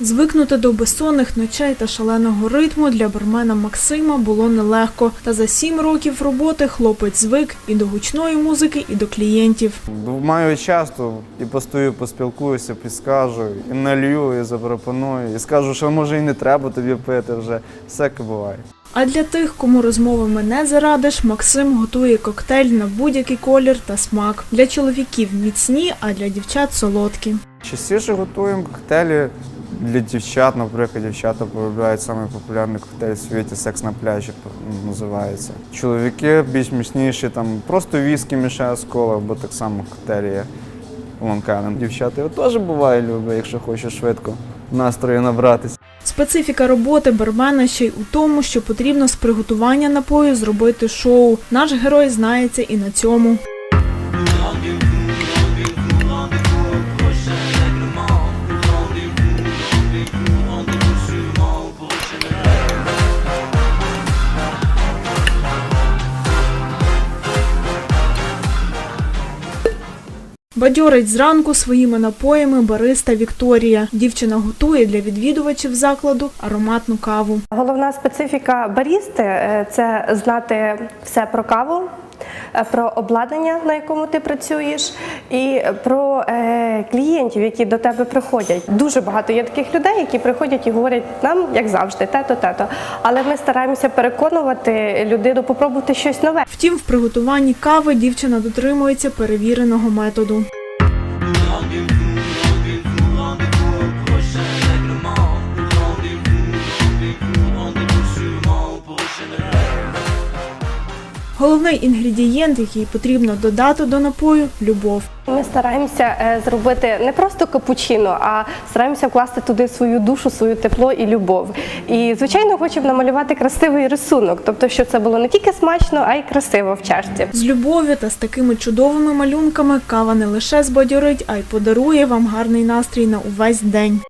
Звикнути до безсонних ночей та шаленого ритму для бармена Максима було нелегко. Та за сім років роботи хлопець звик і до гучної музики, і до клієнтів. Маю час, то і постою, поспілкуюся, підскажу, і налью, і запропоную, і скажу, що може і не треба тобі пити вже. Всяке буває. А для тих, кому розмовами не зарадиш, Максим готує коктейль на будь-який колір та смак. Для чоловіків міцні, а для дівчат солодкі. Частіше готуємо коктейлі для дівчат, наприклад, дівчата полюбляють самий популярний коктейль в світі секс на пляжі називається. Чоловіки більш міцніші, там просто віскі мішає з кола, або так само коктейлі є лонканом. Дівчата його теж буває люблять, якщо хочеш швидко настрою набратися. Специфіка роботи бармена ще й у тому, що потрібно з приготування напою зробити шоу. Наш герой знається і на цьому. Бадьорить зранку своїми напоями бариста Вікторія. Дівчина готує для відвідувачів закладу ароматну каву. Головна специфіка барісти е, це знати все про каву, про обладнання, на якому ти працюєш, і про е, клієнтів, які до тебе приходять. Дуже багато є таких людей, які приходять і говорять нам, як завжди, те-то, те-то. Але ми стараємося переконувати людину попробувати щось нове. Втім, в приготуванні кави дівчина дотримується перевіреного методу. Головний інгредієнт, який потрібно додати до напою любов. Ми стараємося е, зробити не просто капучино, а стараємося вкласти туди свою душу, своє тепло і любов. І звичайно, хочемо намалювати красивий рисунок, тобто, щоб це було не тільки смачно, а й красиво в чашці. З любов'ю та з такими чудовими малюнками кава не лише збадьорить, а й подарує вам гарний настрій на увесь день.